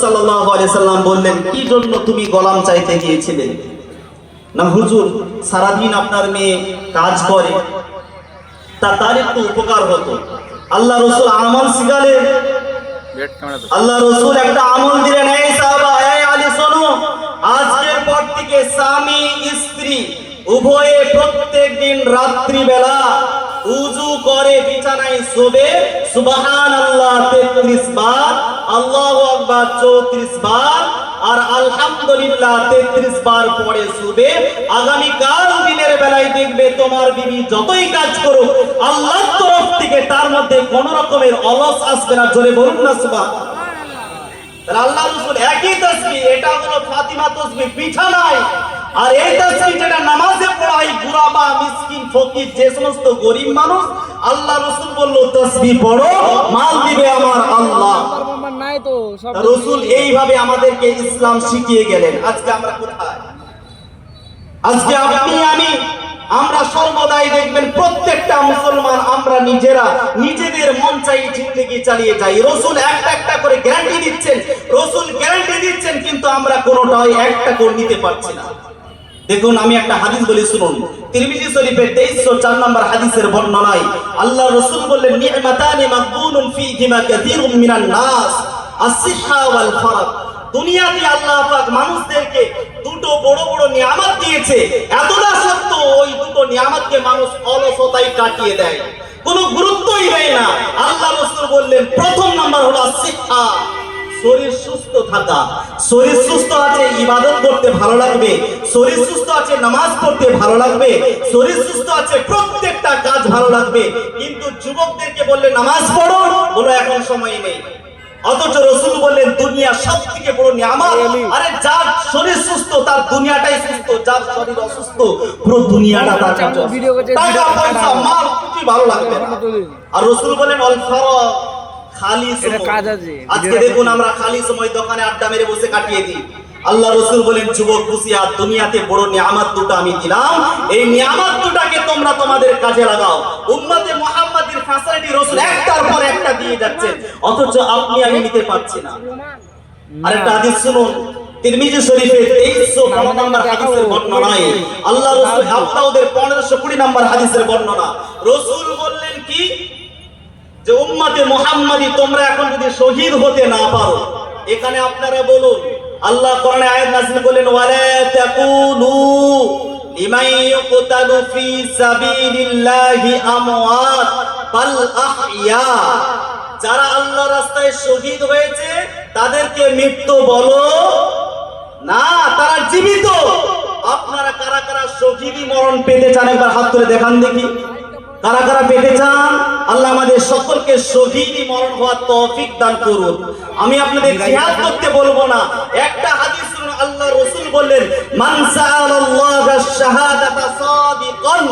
সাল্লাহ সাল্লাম বললেন কি জন্য তুমি গলাম চাইতে গিয়েছিলে? না হুজুর সারাদিন আপনার মেয়ে কাজ করে তা তার একটু উপকার হতো। আল্লাহ রসুল আমল শিখালে আল্লাহ রসুল একটা আমল দিলেন এই আজকের পর থেকে স্বামী স্ত্রী উভয়ে প্রত্যেক দিন রাত্রিবেলা উজু করে বিছানায় শোবে। সুবহান আল্লাহ তেত্রিশ বার। আল্লাহ আকবার, চৌত্রিশ বার। আর আলহামদুলিল্লাহ, তেত্রিশ বার পরে শুবে। আগামীকাল দিনের বেলায় দেখবে তোমার বিবি যতই কাজ করুক, আল্লাহর তরফ থেকে তার মধ্যে কোন রকমের অলস আসবে না। জোরে বলুন না সুবহান আল্লাহ রসুল একই তসবি এটা হলো ফাতিমা তসবি বিছানায়। আর এই তসবি যেটা নামাজে পড়াই মিসকিন ফকির যে সমস্ত গরিব মানুষ আল্লাহ রসুল বলল তসবি পড়ো মাল দিবে আমার আল্লাহ। রসুল এইভাবে আমাদেরকে ইসলাম শিখিয়ে গেলেন। আজকে আমরা কোথায়? আজকে আপনি আমি আমরা সর্বদাই দেখবেন প্রত্যেকটা মুসলমান আমরা নিজেরা নিজেদের মন চাই জিন্দগি চালিয়ে যাই। রসুল একটা একটা করে গ্যারান্টি দিচ্ছেন। রসুল গ্যারান্টি দিচ্ছেন কিন্তু আমরা কোনোটাই একটা করে নিতে পারছি না। দেখুন, আমি একটা হাদিস বলি, শুনুন। তিরমিজি শরীফের 2304 নম্বর হাদিসের বর্ণনায় আল্লাহ রাসূল বললেন, নি'মাতানি মাকবুনুন ফীহিমা কাসীরুম মিনান নাস ওয়াল ফারাক দুনিয়াতে আল্লাহ পাক মানুষদেরকে দুটো বড় বড় নিয়ামত দিয়েছে। এতটা সত্য, ওই দুটো নিয়ামতকে মানুষ অলসতায় কাটিয়ে দেয়। কোনো গুরুত্বই দেয় না। আল্লাহ রাসূল বললেন, প্রথম নাম্বার হলো আসিহা শরীর সুস্থ থাকা। শরীর সুস্থ আছে ইবাদত করতে ভালো লাগবে। শরীর সুস্থ আছে নামাজ পড়তে ভালো লাগবে। শরীর সুস্থ আছে প্রত্যেকটা কাজ ভালো লাগবে। কিন্তু যুবকদেরকে বললে নামাজ পড়ো? বলো এখন সময় নেই। অথচ রসুল বললেন দুনিয়া সব থেকে বড় নিয়ামত। আরে যার শরীর সুস্থ তার দুনিয়াটাই সুস্থ। যার শরীর অসুস্থ পুরো দুনিয়াটা তার টাকা পয়সা মাল কিছুই ভালো লাগবে না। আর রসুল বলেন অল খালি। আজকে দেখুন আমরা খালি সময় দোকানে আড্ডা মেরে বসে কাটিয়ে দিই। আল্লাহ রসুল বলেন যুবক খুশি আর দুনিয়াতে বড় নিয়ামত দুটো আমি দিলাম। এই নিয়ামত দুটাকে তোমরা তোমাদের কাজে লাগাও। উম্মতে মুহাম্মাদের ফ্যাসিলিটি রসুল একটার পর একটা দিয়ে যাচ্ছেন। অথচ আপনি আমি নিতে পারছি না। আরেকটা হাদিস শুনুন। তিরমিজি শরীফের 2315 নম্বর হাদিসের বর্ণনায় আল্লাহ রাসূল আবু দাউদের 1520 নম্বর হাদিসের বর্ণনা। রাসূল বললেন কি? যে উম্মতে মুহাম্মাদি তোমরা এখন যদি শহীদ হতে না পারো, এখানে আপনারা বলুন, আল্লাহ কোরআনে আয়াত নাযিল করলেন, ওয়ালা তাকুলু লিমান ইউকতালু ফি সাবিলিল্লাহি আমওয়াত বাল আহইয়া যারা আল্লাহ রাস্তায় শহীদ হয়েছে, তাদেরকে মৃত্যু বলো। না, তারা জীবিত। আপনারা কারা কারা শহীদি মরণ পেতে চান, একবার হাত তুলে দেখান দেখি। কারা কারা পেতে চান, আল্লাহ আমাদের সকলকে শহীদি মরণ হওয়ার তৌফিক দান করুন। আমি আপনাদের জিহাদ করতে বলব না। একটা হাদিস আল্লাহ রাসূল বললেন, মান সাআলাল্লাহা শাহাদাতা সাদিকান,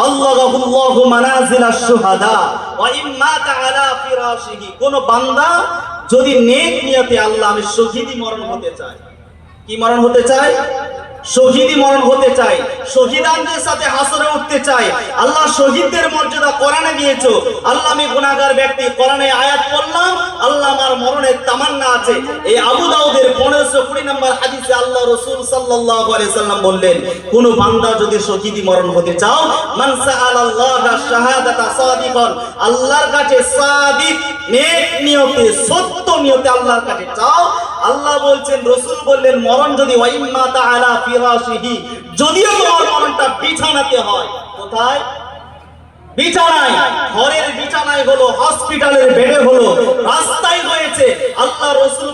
বাল্লাগাহু আল্লাহু মানাজিলাশ শুহাদা, ওয়া ইম্মাতা আলা ফিরাশিহি। কোন বান্দা যদি নেক নিয়তে আল্লাহ আমি শহীদি মরণ হতে চাই। কি মরণ হতে চাই শহীদি মরণ হতে চাই শহীদানদের সাথে হাসরে উঠতে চাই আল্লাহ শহীদদের মর্যাদা কোরআনে দিয়েছ। আল্লাহ আমি গুনাহগার ব্যক্তি। কোরআনে আয়াত পড়লাম। আল্লাহ আমার মরণের তামান্না আছে। এই আবু দাউদের 1520 নম্বর হাদিসে আল্লাহ রাসূল আলাইহি সাল্লাম বললেন, কোন বান্দা যদি শহীদি মরণ হতে চাও, মান সাআলাল্লাহা শাহাদাতা সাদিকান, আল্লাহর কাছে সাদিক, নেক নিয়তে, সত্য নিয়তে আল্লাহর কাছে চাও আল্লাহ বলছেন, রসুল বললেন, মরণ যদি যদিও তোমার মরণটা বিছানাতে হয়। কোথায়? ঘরের হয়েছে। আল্লাহ রসুল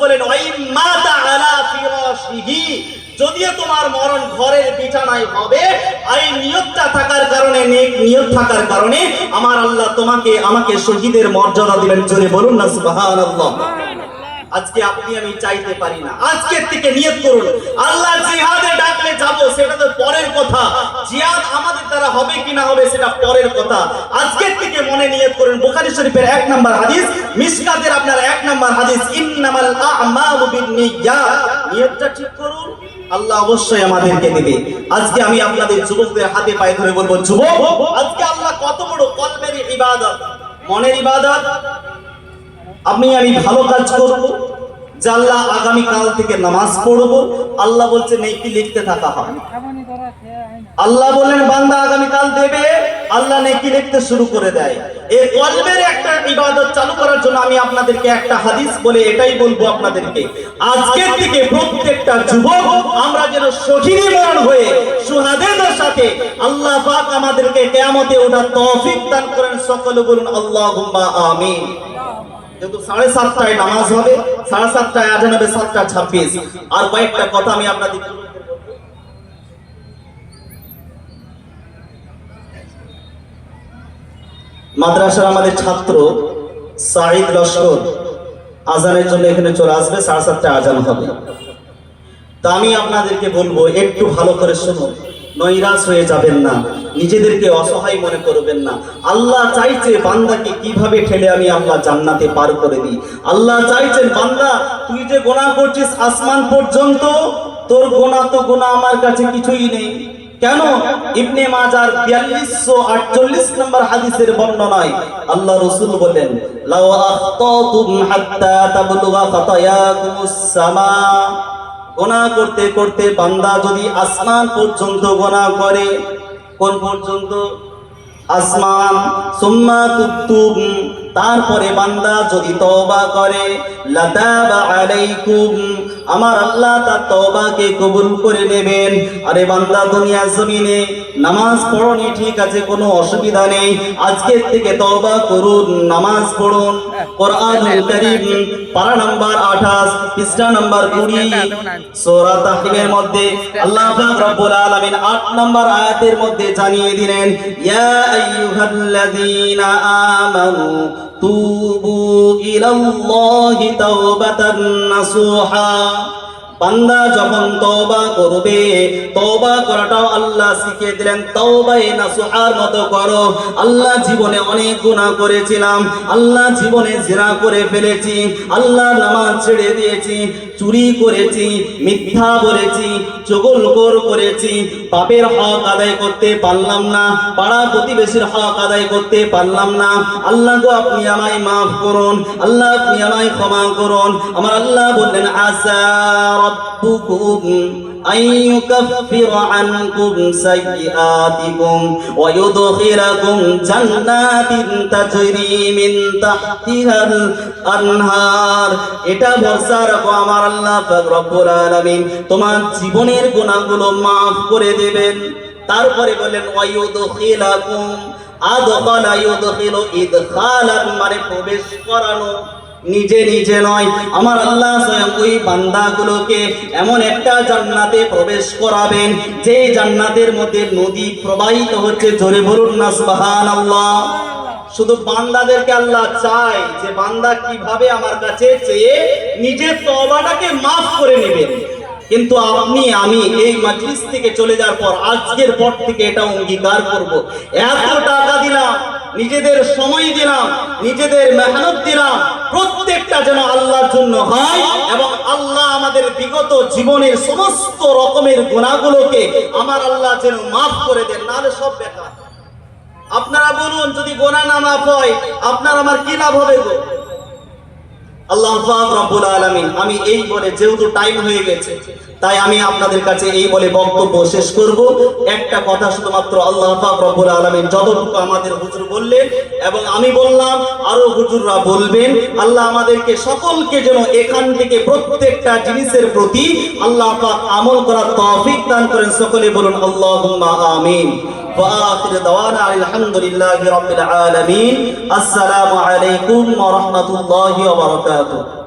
ফিরাশিহি যদিও তোমার মরণ ঘরের বিছানায় হবে এই নিয়তটা থাকার কারণে নিয়ত থাকার কারণে আমার আল্লাহ তোমাকে, আমাকে শহীদের মর্যাদা দিবেন। জোরে বলুন না, সুবহানাল্লাহ। আজকে আপনি আমি চাইতে পারি না। আজকের থেকে নিয়ত করুন। আল্লাহ জিহাদে ডাকলে যাব, সেটা তো পরের কথা। জিহাদ আমাদের দ্বারা হবে কি না হবে, সেটা পরের কথা। আজকের থেকে মনে নিয়ত করুন। বুখারী শরীফের এক নাম্বার হাদিস মিশকাতের আপনার এক নাম্বার হাদিস, ইন্নামাল আ'মালু বিন্নিয়াত। নিয়তটা ঠিক করুন। আল্লাহ অবশ্যই আমাদেরকে দেবে। আজকে আমি আপনাদের যুবকদের হাতে পায়ে ধরে বলব, যুবক, আজকে আল্লাহ কত বড় কলমের ইবাদত। মনের ইবাদত আপনি আমি ভালো কাজ করব, যে আল্লাহ আগামী কাল থেকে নামাজ পড়ব। আল্লাহ বলছে, নেকি লিখতে থাকা হয়। আল্লাহ বলেন বান্দা আগামী কাল দেবে, আল্লাহ নেকি লিখতে শুরু করে দেয়। এই কলবের একটা ইবাদত চালু করার জন্য আমি আপনাদেরকে একটা হাদিস বলে এটাই বলব আপনাদেরকে। আজকের থেকে প্রত্যেকটা যুবক, আমরা যেন শহীদি মরণ হয়ে সুহাদের সাথে আল্লাহ পাক আমাদেরকে কেয়ামতে ওঠার তৌফিক দান করেন। সকলে বলুন, আল্লাহুম্মা আমিন। মাদ্রাসার আমাদের ছাত্র সাঈদ লস্কর আজানের জন্য এখানে চলে আসবে, সাড়ে সাতটায় আজান হবে। তা আমি আপনাদেরকে বলব, একটু ভালো করে শুনুন। নৈরাশ হয়ে যাবেন না। নিজেদেরকে অসহায় মনে করবেন না। আল্লাহ চাইছে বান্দাকে কীভাবে ঠেলে আমি আল্লাহ জান্নাতে পার করে দিই। আল্লাহ চাইছেন, বান্দা, তুই যে গোনা করছিস আসমান পর্যন্ত, তোর গোনা তো গোনা আমার কাছে কিছুই নেই। কেন? ইবনে মাজার বিয়াল্লিশশো আটচল্লিশ নম্বর হাদিসের বর্ণনায় আল্লাহ রসুল বলেন, লাউ আখতাতুম হাত্তা তাবলুগা খাতায়াকুমুস সামা। গোনা করতে করতে বান্দা যদি আসমান পর্যন্ত গোনা করে, কোন পর্যন্ত? আসমান। সুম্মা তুতুম তারপরে বান্দা যদি তওবা করে, লাতাবা আলাইকুম। আমার আল্লাহ তার তওবাকে কবুল করে নেবেন। আরে বান্দা দুনিয়া জমিনে নামাজ পড়নি, ঠিক আছে, কোনো অসুবিধা নেই। আজকের থেকে তওবা করুন, নামাজ পড়ুন। পারা নাম্বার 28 পৃষ্ঠা নাম্বার 20 সূরা তাহরিমের মধ্যে আল্লাহ রব্বুল আলামিন 8 নম্বর আয়াতের মধ্যে জানিয়ে দিলেন, ইয়া আমানু توبوا إلى الله توبة نصوحا. বান্দা যখন তওবা করবে, তওবা করাটাও আল্লাহ শিখিয়ে দিলেন তওবায়ে নাসুহার মতো করো। আল্লাহ জীবনে অনেক গুনাহ করেছিলাম, আল্লাহ জীবনে জিনা করে ফেলেছি আল্লাহ নামাজ ছেড়ে দিয়েছি, চুরি করেছি, মিথ্যা বলেছি চগলখোর করেছি, পাপের হক আদায় করতে পারলাম না, পাড়া প্রতিবেশীর হক আদায় করতে পারলাম না। আল্লাহ গো, আপনি আমায় মাফ করুন, আল্লাহ আপনি আমায় ক্ষমা করুন। আমার আল্লাহ বললেন আসা রব্বুকুম أن يكفر عنكم سيئاتكم ويدخلكم جنات تجري من تحتها الأنهار এটা ভরসা রাখো আমার আল্লাহ পাক রব্বুল আলামিন তোমার জীবনের গুনাহগুলো maaf করে দেবেন তারপরে বলেন ওয়ায়ুদখিলাকুম আদখালা ইউদখিলু ইদখালান মানে প্রবেশ করানো নিজে নিজে নয়। আমার আল্লাহ স্বয়ং ওই বান্দাগুলোকে এমন একটা জান্নাতে প্রবেশ করাবেন, যে জান্নাতের মধ্যে নদী প্রবাহিত হচ্ছে। জোরে বলুন না, সুবহানাল্লাহ। শুধু বান্দাদেরকে আল্লাহ চায় যে বান্দা কীভাবে আমার কাছে চেয়ে নিজের তওবাটাকে মাফ করে নেবেন কিন্তু আপনি, আমি এই মাজলিস থেকে চলে যাওয়ার পর, আজকের পর থেকে এটা অঙ্গীকার করব। এত টাকা দিলাম নিজেদের সময় দিলাম, নিজেদের মেহনত দিলাম, প্রত্যেকটা যেন আল্লাহর জন্য হয় এবং আল্লাহ আমাদের বিগত জীবনের সমস্ত রকমের গুণাগুলোকে আমার আল্লাহ যেন মাফ করে দেন, নাহলে সব বেকার। আপনারা বলুন, যদি গোনা না মাফ হয়, আপনার আমার কি লাভ হবে গো? আল্লাহ রব্বুল আলামিন, আমি এই বলে যেহেতু টাইম হয়ে গেছে, তাই আমি আপনাদের কাছে এই বলে বক্তব্য শেষ করব। একটা কথা শুধুমাত্র আল্লাহ রব্বুল আলামিন যতটুকু আমাদের হুজুর বললেন, এবং আমি বললাম, আরও হুজুররা বলবেন, আল্লাহ আমাদেরকে সকলকে যেন এখান থেকে প্রত্যেকটা জিনিসের প্রতি আল্লাহ পাক আমল করার তৌফিক দান করেন। সকলে বলুন, আল্লাহুম্মা আমিন। وآخر دعوانا الحمد لله رب العالمين. السلام عليكم ورحمة الله وبركاته.